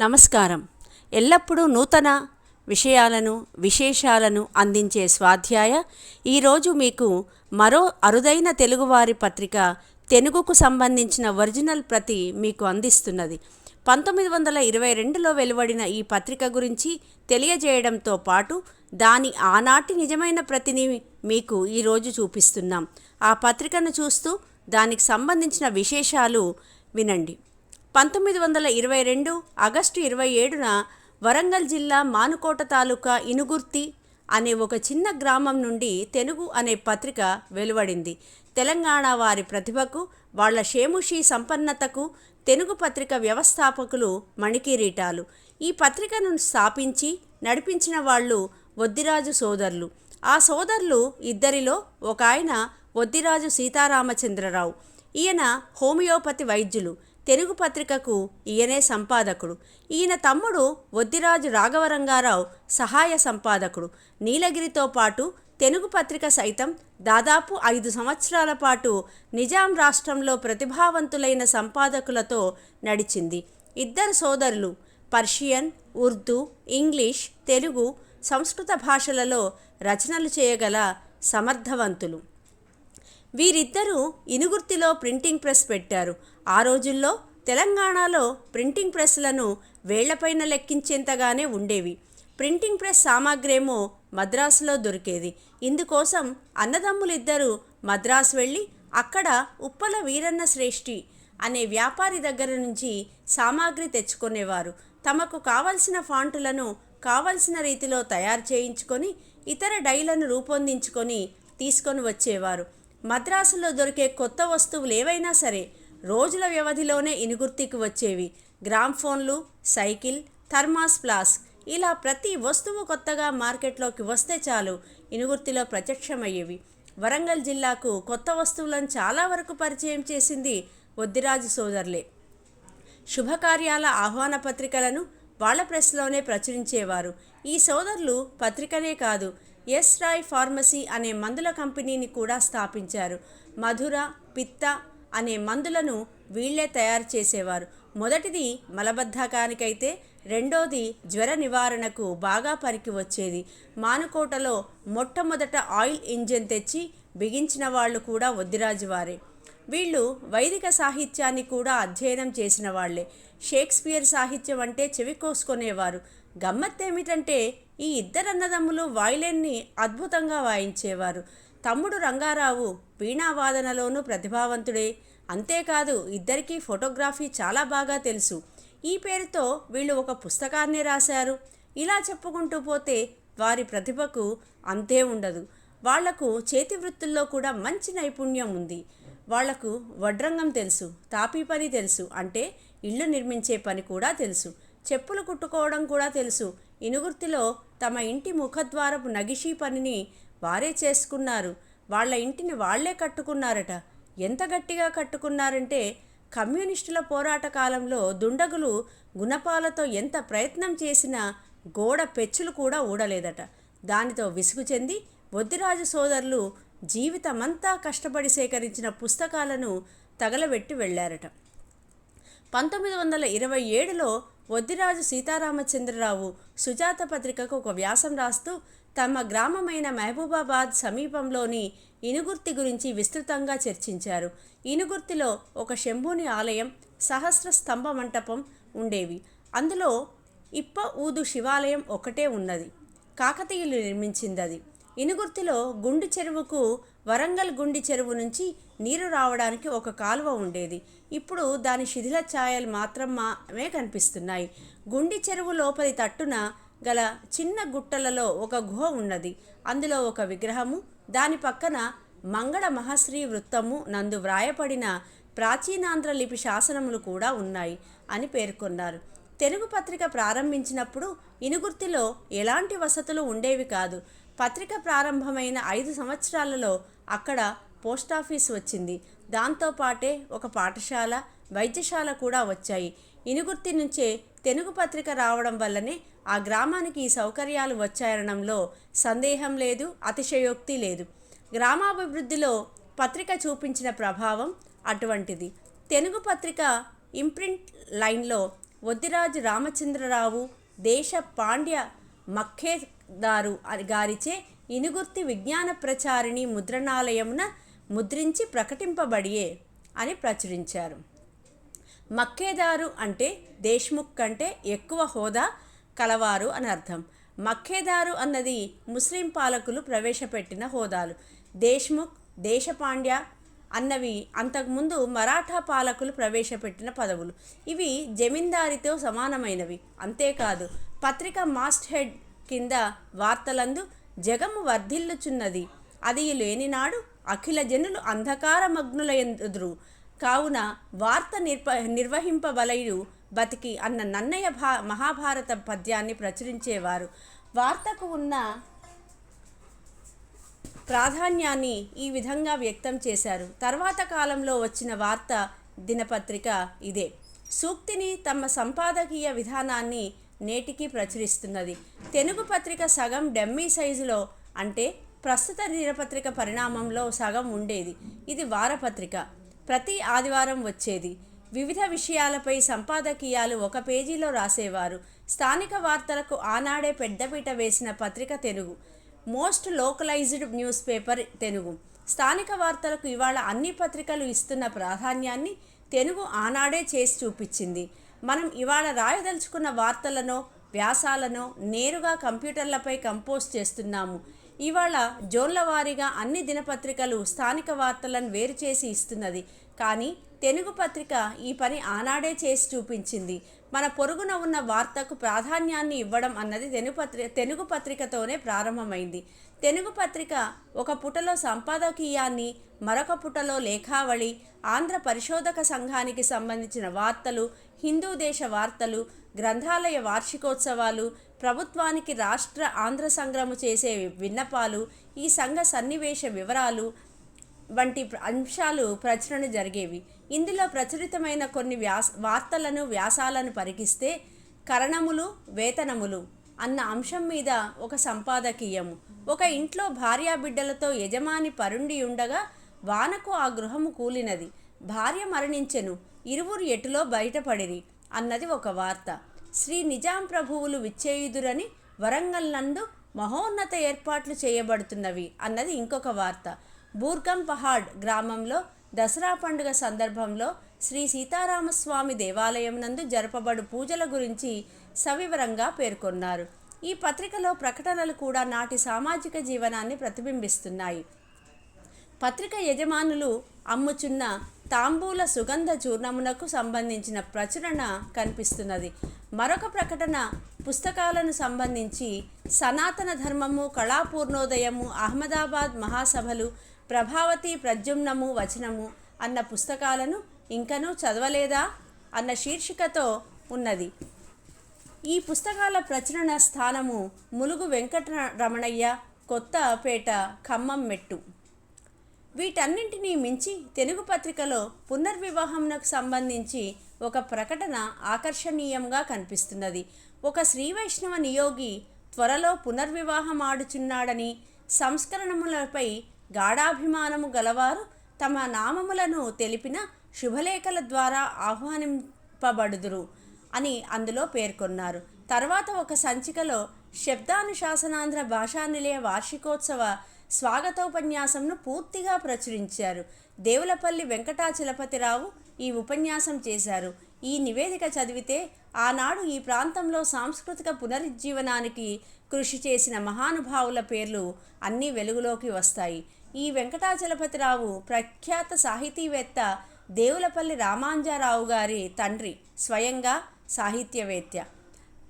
నమస్కారం. ఎల్లప్పుడూ నూతన విషయాలను విశేషాలను అందించే స్వాధ్యాయ ఈరోజు మీకు మరో అరుదైన తెలుగువారి పత్రిక తెనుగుకు సంబంధించిన ఒరిజినల్ ప్రతి మీకు అందిస్తున్నది. పంతొమ్మిది వందల ఇరవై రెండులో వెలువడిన ఈ పత్రిక గురించి తెలియజేయడంతో పాటు దాని ఆనాటి నిజమైన ప్రతిని మీకు ఈరోజు చూపిస్తున్నాం. ఆ పత్రికను చూస్తూ దానికి సంబంధించిన విశేషాలు వినండి. పంతొమ్మిది వందల ఇరవై రెండు ఆగస్టు ఇరవై ఏడున వరంగల్ జిల్లా మానుకోట తాలూకా ఇనుగుర్తి అనే ఒక చిన్న గ్రామం నుండి తెలుగు అనే పత్రిక వెలువడింది. తెలంగాణ వారి ప్రతిభకు వాళ్ళ షేముషి సంపన్నతకు తెలుగు పత్రిక వ్యవస్థాపకులు మణికిరీటాలు. ఈ పత్రికను స్థాపించి నడిపించిన వాళ్ళు వద్దిరాజు సోదరులు. ఆ సోదరులు ఇద్దరిలో ఒక ఆయన వద్దిరాజు సీతారామచంద్రరావు. ఈయన హోమియోపతి వైద్యులు. తెలుగు పత్రికకు ఈయనే సంపాదకుడు. ఈయన తమ్ముడు వద్దిరాజు రాఘవరంగారావు సహాయ సంపాదకుడు. నీలగిరితో పాటు తెలుగు పత్రిక సైతం దాదాపు ఐదు సంవత్సరాల పాటు నిజాం రాష్ట్రంలో ప్రతిభావంతులైన సంపాదకులతో నడిచింది. ఇద్దరు సోదరులు పర్షియన్ ఉర్దూ ఇంగ్లీష్ తెలుగు సంస్కృత భాషలలో రచనలు చేయగల సమర్థవంతులు. వీరిద్దరూ ఇనుగుర్తిలో ప్రింటింగ్ ప్రెస్ పెట్టారు. ఆ రోజుల్లో తెలంగాణలో ప్రింటింగ్ ప్రెస్లను వేళ్ళపైన లెక్కించేంతగానే ఉండేవి. ప్రింటింగ్ ప్రెస్ సామాగ్రేమో మద్రాసులో దొరికేది. ఇందుకోసం అన్నదమ్ములిద్దరూ మద్రాసు వెళ్ళి అక్కడ ఉప్పల వీరన్న శ్రేష్ఠి అనే వ్యాపారి దగ్గర నుంచి సామాగ్రి తెచ్చుకునేవారు. తమకు కావలసిన ఫాంటులను కావలసిన రీతిలో తయారు చేయించుకొని ఇతర డైలను రూపొందించుకొని తీసుకొని వచ్చేవారు. మద్రాసులో దొరికే కొత్త వస్తువులు ఏవైనా సరే రోజుల వ్యవధిలోనే ఇనుగుర్తికి వచ్చేవి. గ్రామ్ఫోన్లు సైకిల్ థర్మాస్ ఫ్లాస్క్ ఇలా ప్రతి వస్తువు కొత్తగా మార్కెట్లోకి వస్తే చాలు ఇనుగుర్తిలో ప్రత్యక్షమయ్యేవి. వరంగల్ జిల్లాకు కొత్త వస్తువులను చాలా వరకు పరిచయం చేసింది వద్దిరాజు సోదరులే. శుభకార్యాల ఆహ్వాన పత్రికలను వాళ్ళ ప్రెస్లోనే ప్రచురించేవారు. ఈ సోదరులు పత్రికనే కాదు ఎస్ రాయ్ ఫార్మసీ అనే మందుల కంపెనీని కూడా స్థాపించారు. మధుర పిత్త అనే మందులను వీళ్ళే తయారు చేసేవారు. మొదటిది మలబద్ధకానికైతే రెండోది జ్వర నివారణకు బాగా పనికి వచ్చేది. మానుకోటలో మొట్టమొదట ఆయిల్ ఇంజిన్ తెచ్చి బిగించిన వాళ్ళు కూడా వద్దిరాజువారే వీళ్ళు వైదిక సాహిత్యాన్ని కూడా అధ్యయనం చేసిన వాళ్ళే షేక్స్పియర్ సాహిత్యం అంటే చెవి కోసుకునేవారు. గమ్మత్తేమిటంటే ఈ ఇద్దరన్నదమ్ములు వాయిలెన్ని అద్భుతంగా వాయించేవారు. తమ్ముడు రంగారావు వీణావాదనలోనూ ప్రతిభావంతుడే. అంతేకాదు ఇద్దరికీ ఫోటోగ్రఫీ చాలా బాగా తెలుసు. ఈ పేరుతో వీళ్ళు ఒక పుస్తకాన్ని రాశారు. ఇలా చెప్పుకుంటూ పోతే వారి ప్రతిభకు అంతే ఉండదు. వాళ్ళకు చేతి వృత్తుల్లో కూడా మంచి నైపుణ్యం ఉంది. వాళ్ళకు వడ్రంగం తెలుసు తాపీ పని తెలుసు. అంటే ఇల్లు నిర్మించే పని కూడా తెలుసు. చెప్పులు కుట్టుకోవడం కూడా తెలుసు. ఇనుగుర్తిలో తమ ఇంటి ముఖద్వారపు నగిషీ పనిని వారే చేసుకున్నారు. వాళ్ళ ఇంటిని వాళ్ళే కట్టుకున్నారట. ఎంత గట్టిగా కట్టుకున్నారంటే కమ్యూనిస్టుల పోరాట కాలంలో దుండగులు గుణపాలతో ఎంత ప్రయత్నం చేసినా గోడ పెచ్చులు కూడా ఊడలేదట. దానితో విసుగు చెంది బొద్దిరాజు సోదరులు జీవితమంతా కష్టపడి సేకరించిన పుస్తకాలను తగలబెట్టి వెళ్ళారట పంతొమ్మిది వందల ఇరవై ఏడులో వద్దిరాజు సీతారామచంద్రరావు సుజాత పత్రికకు ఒక వ్యాసం రాస్తూ తమ గ్రామమైన మహబూబాబాద్ సమీపంలోని ఇనుగుర్తి గురించి విస్తృతంగా చర్చించారు. ఇనుగుర్తిలో ఒక శంభుని ఆలయం సహస్ర స్తంభ మంటపం ఉండేవి. అందులో ఇప్ప ఊదు శివాలయం ఒకటే ఉన్నది. కాకతీయులు నిర్మించింది అది ఇనుగుర్తిలో గుండు చెరువుకు వరంగల్ గుండి చెరువు నుంచి నీరు రావడానికి ఒక కాలువ ఉండేది. ఇప్పుడు దాని శిథిల ఛాయలు మాత్రం మాత్రమే కనిపిస్తున్నాయి. గుండి చెరువు లోపలి తట్టున గల చిన్న గుట్టలలో ఒక గుహ ఉన్నది. అందులో ఒక విగ్రహము దాని పక్కన మంగళ మహాశ్రీ వృత్తము నందు వ్రాయపడిన ప్రాచీనాంధ్ర లిపి శాసనములు కూడా ఉన్నాయి అని పేర్కొన్నారు. తెలుగు పత్రిక ప్రారంభించినప్పుడు ఇనుగుర్తిలో ఎలాంటి వసతులు ఉండేవి కాదు. పత్రిక ప్రారంభమైన ఐదు సంవత్సరాలలో అక్కడ పోస్టాఫీస్ వచ్చింది. దాంతోపాటే ఒక పాఠశాల వైద్యశాల కూడా వచ్చాయి. ఇనుగుర్తి నుంచే తెలుగు పత్రిక రావడం వల్లనే ఆ గ్రామానికి ఈ సౌకర్యాలు వచ్చాయనడంలో సందేహం లేదు అతిశయోక్తి లేదు. గ్రామాభివృద్ధిలో పత్రిక చూపించిన ప్రభావం అటువంటిది. తెలుగు పత్రిక ఇంప్రింట్ లైన్లో వద్దిరాజు రామచంద్రరావు దేశ పాండ్య మఖే దారు గారిచే ఇనుగుర్తి విజ్ఞాన ప్రచారిణి ముద్రణాలయమున ముద్రించి ప్రకటింపబడియే అని ప్రచురించారు. మక్కేదారు అంటే దేశ్ముఖ్ కంటే ఎక్కువ హోదా కలవారు అని అర్థం. మక్కేదారు అన్నది ముస్లిం పాలకులు ప్రవేశపెట్టిన హోదాలు. దేశ్ముఖ్ దేశపాండ్య అన్నవి అంతకుముందు మరాఠా పాలకులు ప్రవేశపెట్టిన పదవులు. ఇవి జమీందారితో సమానమైనవి. అంతేకాదు పత్రిక మాస్ట్ హెడ్ కింద వార్తలందు జగము వర్ధిల్లుచున్నది. అది లేనినాడు అఖిల జనులు అంధకారమగ్నుల ఎదురు కావున వార్త నిర్ప నిర్వహింపబలయుడు బతికి అన్న నన్నయ్య భా మహాభారత పద్యాన్ని ప్రచురించేవారు. వార్తకు ఉన్న ప్రాధాన్యాన్ని ఈ విధంగా వ్యక్తం చేశారు. తర్వాత కాలంలో వచ్చిన వార్త దినపత్రిక ఇదే. సూక్తిని తమ సంపాదకీయ విధానాన్ని నేటికి ప్రచురిస్తున్నది. తెలుగు పత్రిక సగం డెమ్మీ సైజులో అంటే ప్రస్తుత దినపత్రిక పరిణామంలో సగం ఉండేది. ఇది వారపత్రిక. ప్రతి ఆదివారం వచ్చేది. వివిధ విషయాలపై సంపాదకీయాలు ఒక పేజీలో రాసేవారు. స్థానిక వార్తలకు ఆనాడే పెద్దపీట వేసిన పత్రిక Telugu. Most localized newspaper Telugu. స్థానిక వార్తలకు ఇవాళ అన్ని పత్రికలు ఇస్తున్న ప్రాధాన్యాన్ని తెలుగు ఆనాడే చేసి చూపించింది. మనం ఇవాళ రాయదలుచుకున్న వార్తలను వ్యాసాలను నేరుగా కంప్యూటర్లపై కంపోజ్ చేస్తున్నాము. ఇవాళ జోన్ల వారీగా అన్ని దినపత్రికలు స్థానిక వార్తలను వేరు చేసి ఇస్తున్నది. కానీ తెలుగు పత్రిక ఈ పని ఆనాడే చేసి చూపించింది. మన పొరుగున ఉన్న వార్తకు ప్రాధాన్యాన్ని ఇవ్వడం అన్నది తెలుగు పత్రిక తెలుగు పత్రికతోనే ప్రారంభమైంది. తెలుగు పత్రిక ఒక పుటలో సంపాదకీయాన్ని మరొక పుటలో లేఖావళి ఆంధ్ర పరిశోధక సంఘానికి సంబంధించిన వార్తలు హిందూ దేశ వార్తలు గ్రంథాలయ వార్షికోత్సవాలు ప్రభుత్వానికి రాష్ట్ర ఆంధ్ర సంగ్రము చేసే విన్నపాలు ఈ సంఘ సన్నివేశ వివరాలు వంటి అంశాలు ప్రచురణ జరిగేవి. ఇందులో ప్రచురితమైన కొన్ని వ్యాస వార్తలను వ్యాసాలను పరికిస్తే కరణములు వేతనములు అన్న అంశం మీద ఒక సంపాదకీయము. ఒక ఇంట్లో భార్యాబిడ్డలతో యజమాని పరుండి ఉండగా వానకు ఆ గృహము కూలినది. భార్య మరణించెను. ఇరువురు ఎటులో బయటపడిరి? అన్నది ఒక వార్త. శ్రీ నిజాం ప్రభువులు విచ్చేయుదురని వరంగల్ నందు మహోన్నత ఏర్పాట్లు చేయబడుతున్నవి అన్నది ఇంకొక వార్త. బూర్గం పహాడ్ గ్రామంలో దసరా పండుగ సందర్భంలో శ్రీ సీతారామస్వామి దేవాలయం నందు జరపబడు పూజల గురించి సవివరంగా పేర్కొన్నారు. ఈ పత్రికలో ప్రకటనలు కూడా నాటి సామాజిక జీవనాన్ని ప్రతిబింబిస్తున్నాయి. పత్రిక యజమానులు అమ్ముచున్న తాంబూల సుగంధ చూర్ణమునకు సంబంధించిన ప్రచురణ కనిపిస్తున్నది. మరొక ప్రకటన పుస్తకాలను సంబంధించి సనాతన ధర్మము కళాపూర్ణోదయము అహ్మదాబాద్ మహాసభలు ప్రభావతి ప్రద్యుమ్నము వచనము అన్న పుస్తకాలను ఇంకనూ చదవలేదా అన్న శీర్షికతో ఉన్నది. ఈ పుస్తకాల ప్రచురణ స్థానము ములుగు వెంకట రమణయ్య కొత్తపేట ఖమ్మం మెట్టు. వీటన్నింటినీ మించి తెలుగు పత్రికలో పునర్వివాహంకు సంబంధించి ఒక ప్రకటన ఆకర్షణీయంగా కనిపిస్తున్నది. ఒక శ్రీ వైష్ణవ నియోగి త్వరలో పునర్వివాహం ఆడుచున్నాడని సంస్కరణములపై గాఢాభిమానము గలవారు తమ నామములను తెలిపిన శుభలేఖల ద్వారా ఆహ్వానింపబడుదురు అని అందులో పేర్కొన్నారు. తర్వాత ఒక సంచికలో శబ్దానుశాసనాంధ్ర భాషా నిలయ వార్షికోత్సవ స్వాగతోపన్యాసంను పూర్తిగా ప్రచురించారు. దేవులపల్లి వెంకటాచలపతిరావు ఈ ఉపన్యాసం చేశారు. ఈ నివేదిక చదివితే ఆనాడు ఈ ప్రాంతంలో సాంస్కృతిక పునరుజ్జీవనానికి కృషి చేసిన మహానుభావుల పేర్లు అన్నీ వెలుగులోకి వస్తాయి. ఈ వెంకటాచలపతిరావు ప్రఖ్యాత సాహితీవేత్త దేవులపల్లి రామాంజారావు గారి తండ్రి స్వయంగా సాహిత్యవేత్త.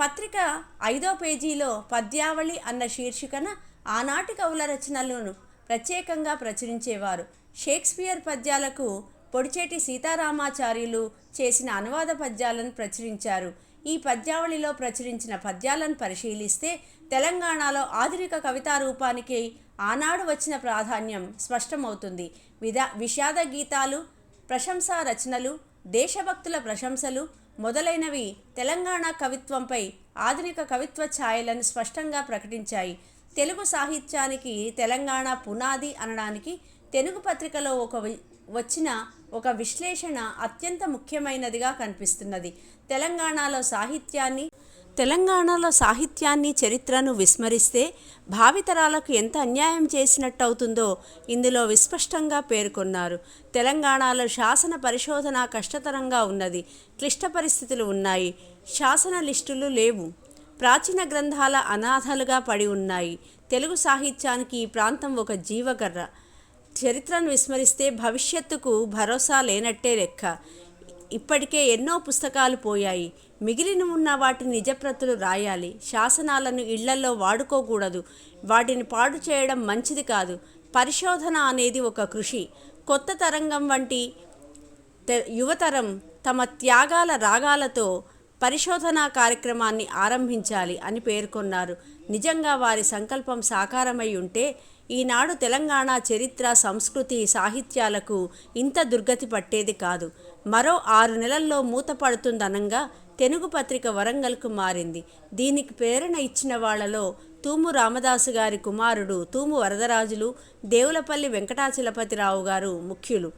పత్రిక ఐదో పేజీలో పద్యావళి అన్న శీర్షికన ఆనాటి కవుల రచనలను ప్రత్యేకంగా ప్రచురించేవారు. షేక్స్పియర్ పద్యాలకు పొడిచేటి సీతారామాచార్యులు చేసిన అనువాద పద్యాలను ప్రచురించారు. ఈ పద్యావళిలో ప్రచురించిన పద్యాలను పరిశీలిస్తే తెలంగాణలో ఆధునిక కవితా రూపానికి ఆనాడు వచ్చిన ప్రాధాన్యం స్పష్టమవుతుంది. విధా విషాద గీతాలు ప్రశంసా రచనలు దేశభక్తుల ప్రశంసలు మొదలైనవి తెలంగాణ కవిత్వంపై ఆధునిక కవిత్వ ఛాయలను స్పష్టంగా ప్రకటించాయి. తెలుగు సాహిత్యానికి తెలంగాణ పునాది అనడానికి తెలుగు పత్రికలో ఒక వచ్చిన ఒక విశ్లేషణ అత్యంత ముఖ్యమైనదిగా కనిపిస్తున్నది. తెలంగాణలో సాహిత్యాన్ని తెలంగాణలో సాహిత్యాన్ని చరిత్రను విస్మరిస్తే భావితరాలకు ఎంత అన్యాయం చేసినట్టు అవుతుందో ఇందులో విస్పష్టంగా పేర్కొన్నారు. తెలంగాణలో శాసన పరిశోధన కష్టతరంగా ఉన్నది. క్లిష్ట పరిస్థితులు ఉన్నాయి. శాసన లిస్టులు లేవు. ప్రాచీన గ్రంథాల అనాథలుగా పడి ఉన్నాయి. తెలుగు సాహిత్యానికి ఈ ప్రాంతం ఒక జీవకర్ర. చరిత్రను విస్మరిస్తే భవిష్యత్తుకు భరోసా లేనట్టే లెక్క. ఇప్పటికే ఎన్నో పుస్తకాలు పోయాయి. మిగిలిన ఉన్న వాటి నిజప్రతులు రాయాలి. శాసనాలను ఇళ్ళలో వాడుకోకూడదు. వాటిని పాడు చేయడం మంచిది కాదు. పరిశోధన అనేది ఒక కృషి. కొత్త తరంగం వంటి యువతరం తమ త్యాగాల రాగాలతో పరిశోధనా కార్యక్రమాన్ని ఆరంభించాలి అని పేర్కొన్నారు. నిజంగా వారి సంకల్పం సాకారమై ఉంటే ఈనాడు తెలంగాణ చరిత్ర సంస్కృతి సాహిత్యాలకు ఇంత దుర్గతి పట్టేది కాదు. మరో ఆరు నెలల్లో మూతపడుతుందనంగా తెలుగు పత్రిక వరంగల్కు మారింది. దీనికి ప్రేరణ ఇచ్చిన వాళ్ళలో తూము రామదాసు గారి కుమారుడు తూము వరదరాజులు దేవులపల్లి వెంకటాచలపతిరావు గారు ముఖ్యులు.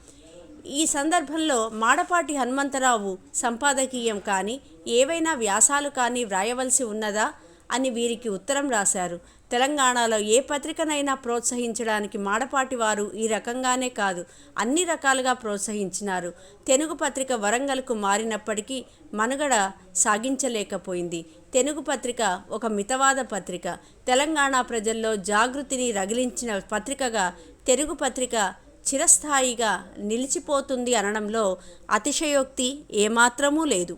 ఈ సందర్భంలో మాడపాటి హనుమంతరావు సంపాదకీయం కానీ ఏవైనా వ్యాసాలు కానీ వ్రాయవలసి ఉన్నదా అని వీరికి ఉత్తరం రాశారు. తెలంగాణలో ఏ పత్రికనైనా ప్రోత్సహించడానికి మాడపాటి వారు ఈ రకంగానే కాదు అన్ని రకాలుగా ప్రోత్సహించినారు. తెలుగు పత్రిక వరంగల్కు మారినప్పటికీ మనుగడ సాగించలేకపోయింది. తెలుగు పత్రిక ఒక మితవాద పత్రిక. తెలంగాణ ప్రజల్లో జాగృతిని రగిలించిన పత్రికగా తెలుగు పత్రిక చిరస్థాయిగా నిలిచిపోతుంది అనడంలో అతిశయోక్తి ఏమాత్రమూ లేదు.